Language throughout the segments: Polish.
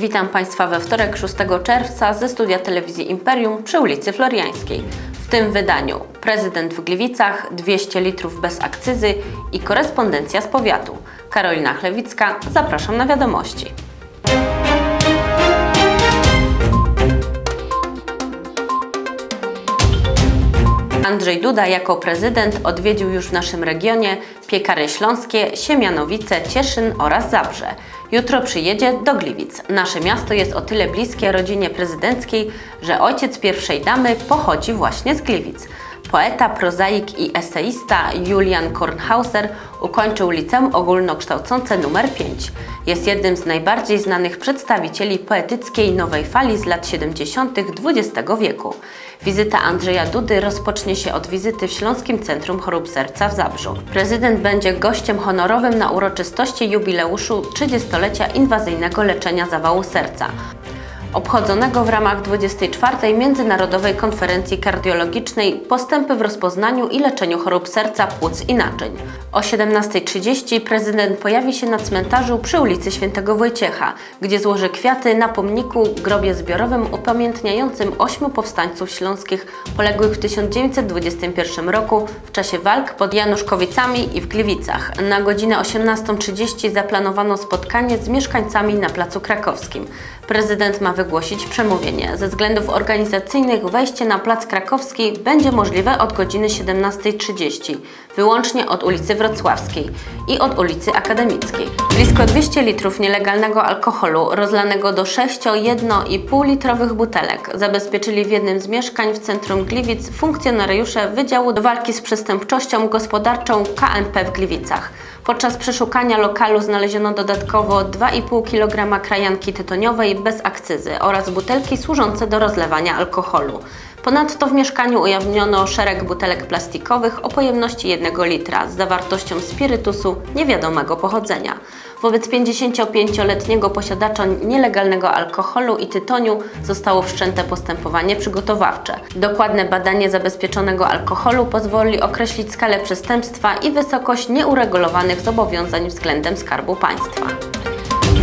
Witam Państwa we wtorek 6 czerwca ze studia telewizji Imperium przy ulicy Floriańskiej. W tym wydaniu prezydent w Gliwicach, 200 litrów bez akcyzy i korespondencja z powiatu. Karolina Chlewicka, zapraszam na wiadomości. Andrzej Duda jako prezydent odwiedził już w naszym regionie Piekary Śląskie, Siemianowice, Cieszyn oraz Zabrze. Jutro przyjedzie do Gliwic. Nasze miasto jest o tyle bliskie rodzinie prezydenckiej, że ojciec pierwszej damy pochodzi właśnie z Gliwic. Poeta, prozaik i eseista Julian Kornhauser ukończył liceum ogólnokształcące nr 5. Jest jednym z najbardziej znanych przedstawicieli poetyckiej nowej fali z lat 70. XX wieku. Wizyta Andrzeja Dudy rozpocznie się od wizyty w Śląskim Centrum Chorób Serca w Zabrzu. Prezydent będzie gościem honorowym na uroczystości jubileuszu 30-lecia inwazyjnego leczenia zawału serca obchodzonego w ramach 24. Międzynarodowej Konferencji Kardiologicznej Postępy w rozpoznaniu i leczeniu chorób serca, płuc i naczyń. O 17.30 prezydent pojawi się na cmentarzu przy ulicy Świętego Wojciecha, gdzie złoży kwiaty na pomniku grobie zbiorowym upamiętniającym ośmiu powstańców śląskich poległych w 1921 roku w czasie walk pod Januszkowicami i w Gliwicach. Na godzinę 18.30 zaplanowano spotkanie z mieszkańcami na Placu Krakowskim. Prezydent ma wygłosić przemówienie. Ze względów organizacyjnych wejście na Plac Krakowski będzie możliwe od godziny 17.30, wyłącznie od ulicy Wrocławskiej i od ulicy Akademickiej. Blisko 200 litrów nielegalnego alkoholu rozlanego do 6, 1,5 litrowych butelek zabezpieczyli w jednym z mieszkań w centrum Gliwic funkcjonariusze Wydziału do Walki z Przestępczością Gospodarczą KNP w Gliwicach. Podczas przeszukania lokalu znaleziono dodatkowo 2,5 kg krajanki tytoniowej bez akcyzy oraz butelki służące do rozlewania alkoholu. Ponadto w mieszkaniu ujawniono szereg butelek plastikowych o pojemności 1 litra z zawartością spirytusu niewiadomego pochodzenia. Wobec 55-letniego posiadacza nielegalnego alkoholu i tytoniu zostało wszczęte postępowanie przygotowawcze. Dokładne badanie zabezpieczonego alkoholu pozwoli określić skalę przestępstwa i wysokość nieuregulowanych zobowiązań względem Skarbu Państwa.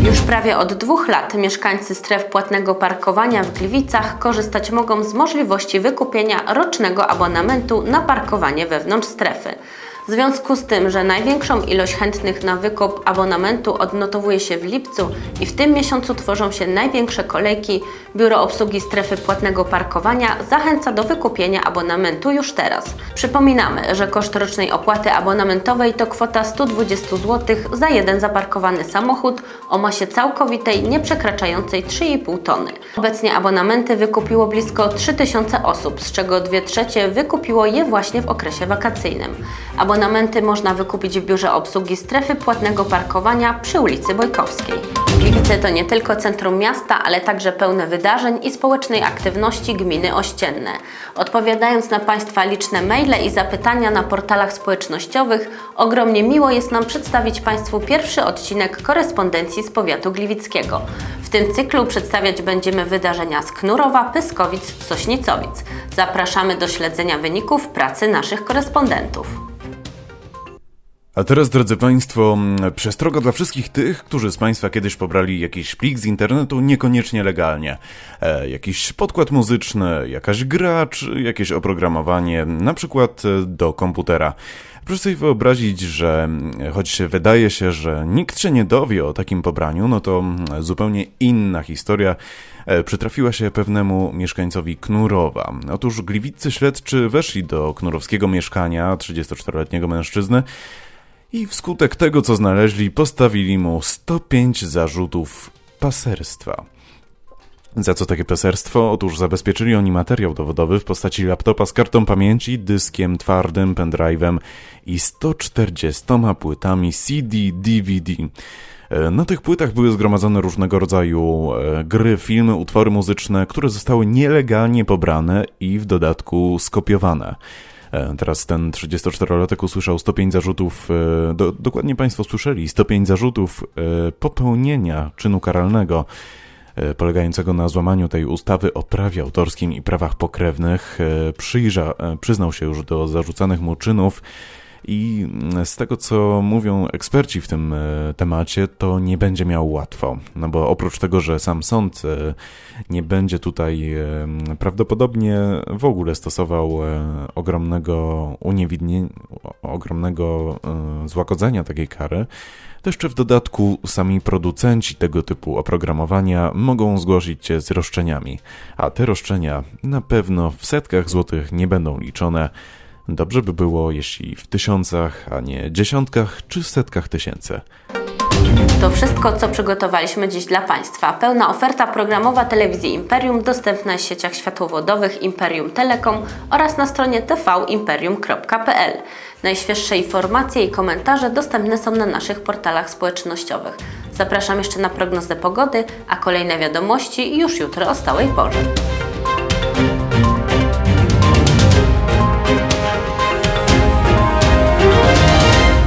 Już prawie od dwóch lat mieszkańcy stref płatnego parkowania w Gliwicach korzystać mogą z możliwości wykupienia rocznego abonamentu na parkowanie wewnątrz strefy. W związku z tym, że największą ilość chętnych na wykup abonamentu odnotowuje się w lipcu i w tym miesiącu tworzą się największe kolejki, Biuro Obsługi Strefy Płatnego Parkowania zachęca do wykupienia abonamentu już teraz. Przypominamy, że koszt rocznej opłaty abonamentowej to kwota 120 zł za jeden zaparkowany samochód o masie całkowitej nie przekraczającej 3,5 tony. Obecnie abonamenty wykupiło blisko 3000 osób, z czego 2 trzecie wykupiło je właśnie w okresie wakacyjnym. Abonamenty można wykupić w biurze obsługi strefy płatnego parkowania przy ulicy Bojkowskiej. Gliwice to nie tylko centrum miasta, ale także pełne wydarzeń i społecznej aktywności gminy ościenne. Odpowiadając na Państwa liczne maile i zapytania na portalach społecznościowych, ogromnie miło jest nam przedstawić Państwu pierwszy odcinek korespondencji z powiatu gliwickiego. W tym cyklu przedstawiać będziemy wydarzenia z Knurowa, Pyskowic, Sośnicowic. Zapraszamy do śledzenia wyników pracy naszych korespondentów. A teraz, drodzy Państwo, mm, przestroga dla wszystkich tych, którzy z Państwa kiedyś pobrali jakiś plik z internetu niekoniecznie legalnie. E, jakiś podkład muzyczny, jakaś gra, czy jakieś oprogramowanie, na przykład e, do komputera. Proszę sobie wyobrazić, że mm, choć wydaje się, że nikt się nie dowie o takim pobraniu, no to mm, zupełnie inna historia e, przytrafiła się pewnemu mieszkańcowi Knurowa. Otóż gliwiccy śledczy weszli do knurowskiego mieszkania 34-letniego mężczyzny, i wskutek tego, co znaleźli, postawili mu 105 zarzutów paserstwa. Za co takie paserstwo? Otóż zabezpieczyli oni materiał dowodowy w postaci laptopa z kartą pamięci, dyskiem twardym, pendrive'em i 140 płytami CD, DVD. E, na tych płytach były zgromadzone różnego rodzaju e, gry, filmy, utwory muzyczne, które zostały nielegalnie pobrane i w dodatku skopiowane. E, teraz ten 34-latek usłyszał 105 zarzutów, e, do, dokładnie Państwo słyszeli, 105 zarzutów e, popełnienia czynu karalnego polegającego na złamaniu tej ustawy o prawie autorskim i prawach pokrewnych. Przyjrza, przyznał się już do zarzucanych mu czynów I z tego, co mówią eksperci w tym e, temacie, to nie będzie miał łatwo. No bo oprócz tego, że sam sąd e, nie będzie tutaj e, prawdopodobnie w ogóle stosował ogromnego uniewidnienia, ogromnego złagodzenia takiej kary, to jeszcze w dodatku sami producenci tego typu oprogramowania mogą zgłosić cię z roszczeniami, a te roszczenia na pewno w setkach złotych nie będą liczone. Dobrze by było, jeśli w tysiącach, a nie dziesiątkach czy setkach tysięcy. To wszystko, co przygotowaliśmy dziś dla Państwa. Pełna oferta programowa telewizji Imperium dostępna w sieciach światłowodowych Imperium Telekom oraz na stronie tvimperium.pl. Najświeższe informacje i komentarze dostępne są na naszych portalach społecznościowych. Zapraszam jeszcze na prognozę pogody, a kolejne wiadomości już jutro o stałej porze.